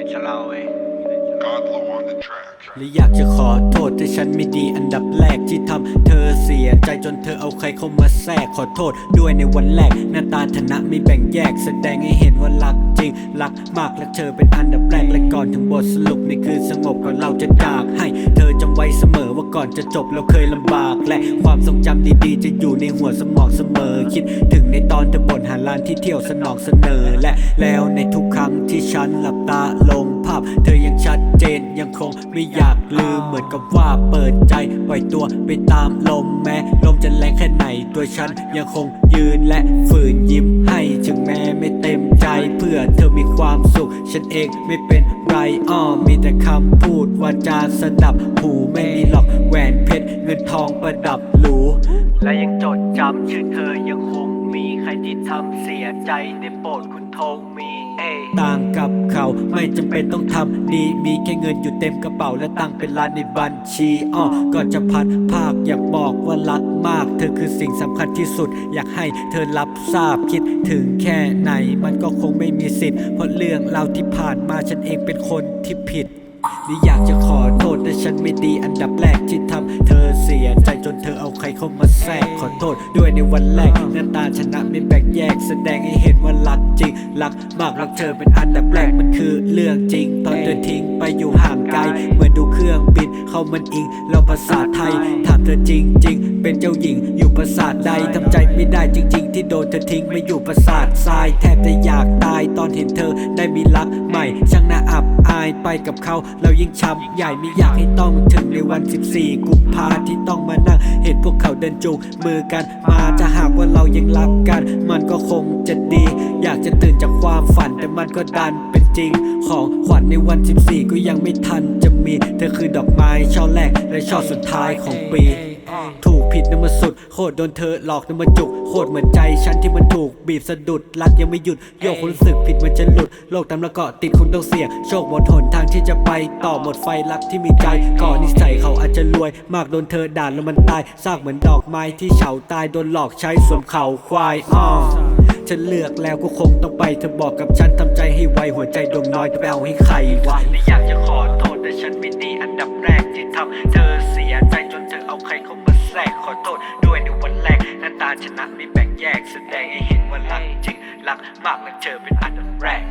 แต่จะล่าว้ย God ะอยากจะขอโทษที่ฉันไม่ดีอันดับแรกที่ทำเธอเสียใจจนเธอเอาใครเข้ามาแทรกขอโทษด้วยในวันแรก หน้าตาธนะไม่แบ่งแยก แสดงให้เห็นว่ารักจริง รักมากและเธอเป็นอันดับแรกและก่อนถึงบทสรุปในคืนสงบก่อนเราจะจากให้ เธอจำไว้ ก่อนจะจบเราเคยลำบาก และความทรงจำดีๆ จะอยู่ในหัวสมองเสมอ คิดถึงในตอนเธอบ่นหาร้านที่เที่ยวสนองเสนอ และแล้วในทุกครั้งที่ฉันหลับตาลงภาพ เธอยังชัดเจนยังคงไม่อยากลืมเหมือนกับว่าเปิดใจปล่อยตัวไปตามลมแม้ลมจะแรงแค่ไหน ตัวฉันยังคงยืนและฝืนยิ้มให้ถึงแม้ไม่เต็มใจ เพื่อเธอมีความสุข ฉันเองไม่เป็นไรอ้อมีแต่คำพูดว่าจาสดับหูไม่มีหรอกแหวนเพชรเงินทองประดับหรูและยังจดจำชื่อเธอยังคงมีใครที่ทำเสียใจได้โปรดคุณโทรมี ต่างกับเขาไม่จำเป็นต้องทำดีมีแค่เงินอยู่เต็มกระเป๋าและตังเป็นล้านในบัญชีอ้อก็จะพัดภาคอยากบอกว่ารักมาก เธอคือสิ่งสำคัญที่สุด อยากให้เธอรับทราบคิดถึงแค่ไหน มันก็คงไม่มีสิทธิ์เพราะเรื่องราวที่ผ่านมาฉันเองเป็นคนที่ผิด นี่อยากจะขอโทษแต่ฉันไม่ดีอันดับแรกที่ทำเธอเสียใจจนเธอเอาใครเข้ามาแทรกขอโทษด้วยในวันแรกหน้าตาชนะไม่แบ่งแยก แสดงให้เห็นว่ารักจริงรักมากรักเธอเป็นอันดับแรกมันคือเรื่องจริง ตอนเธอทิ้งไปอยู่ห่างไกล เหมือนดูเครื่องบินเข้ามันอิงเราภาษาไทยถามเธอจริงจริงๆเป็นเจ้าหญิงอยู่ประสาทใดทำใจไม่ได้จริง ๆ ที่โดนเธอทิ้งไปอยู่ประสาททรายแทบจะอยากตายตอนเห็นเธอได้มีรักใหม่ ช่างน่าอับอายไปกับเขา เรายิ่งช้ำใหญ่ไม่อยากให้ต้องถึงในวัน 14 กุมภาที่ต้องมานั่ง เห็นพวกเขาเดินจูงมือกัน มาจะหากว่าเรายังรักกัน มันก็คงจะดี อยากจะตื่นจากความฝันแต่มันก็ดันเป็นจริง ของขวัญในวัน 14 ก็ยังไม่ทันจะมี เธอคือดอกไม้ช่อแรกและช่อสุดท้ายของปี ถูกผิดนะมาสุด โคตรโดนเธอหลอกนะมาจุก โคตรเหมือนใจฉันที่มันถูกบีบสะดุด รักยังไม่หยุด โยกความรู้สึกผิดมันจะหลุด โลกตามแล้วก็ติดคงต้องเสี่ยง โชคหมดหนทางที่จะไป ต่อหมดไฟรักที่มีใจ ก่อนนิสัยเขาอาจจะรวย มากโดนเธอด่าแล้วมันตายซากเหมือนดอกไม้ที่เฉาตายโดนหลอกใช้สวมเขาควายอ้อฉันเลือกแล้วก็คงต้องไปเธอบอกกับฉันทำใจให้ไวหัวใจดวงน้อยจะไปเอาให้ใครวะอยากจะขอโทษแต่ฉันไม่ดีอันดับแรกที่ทำ ชนะไม่แบ่งแยกแสดงให้เห็นว่ารักจริงรักมากและเธอเป็นอันดับแรก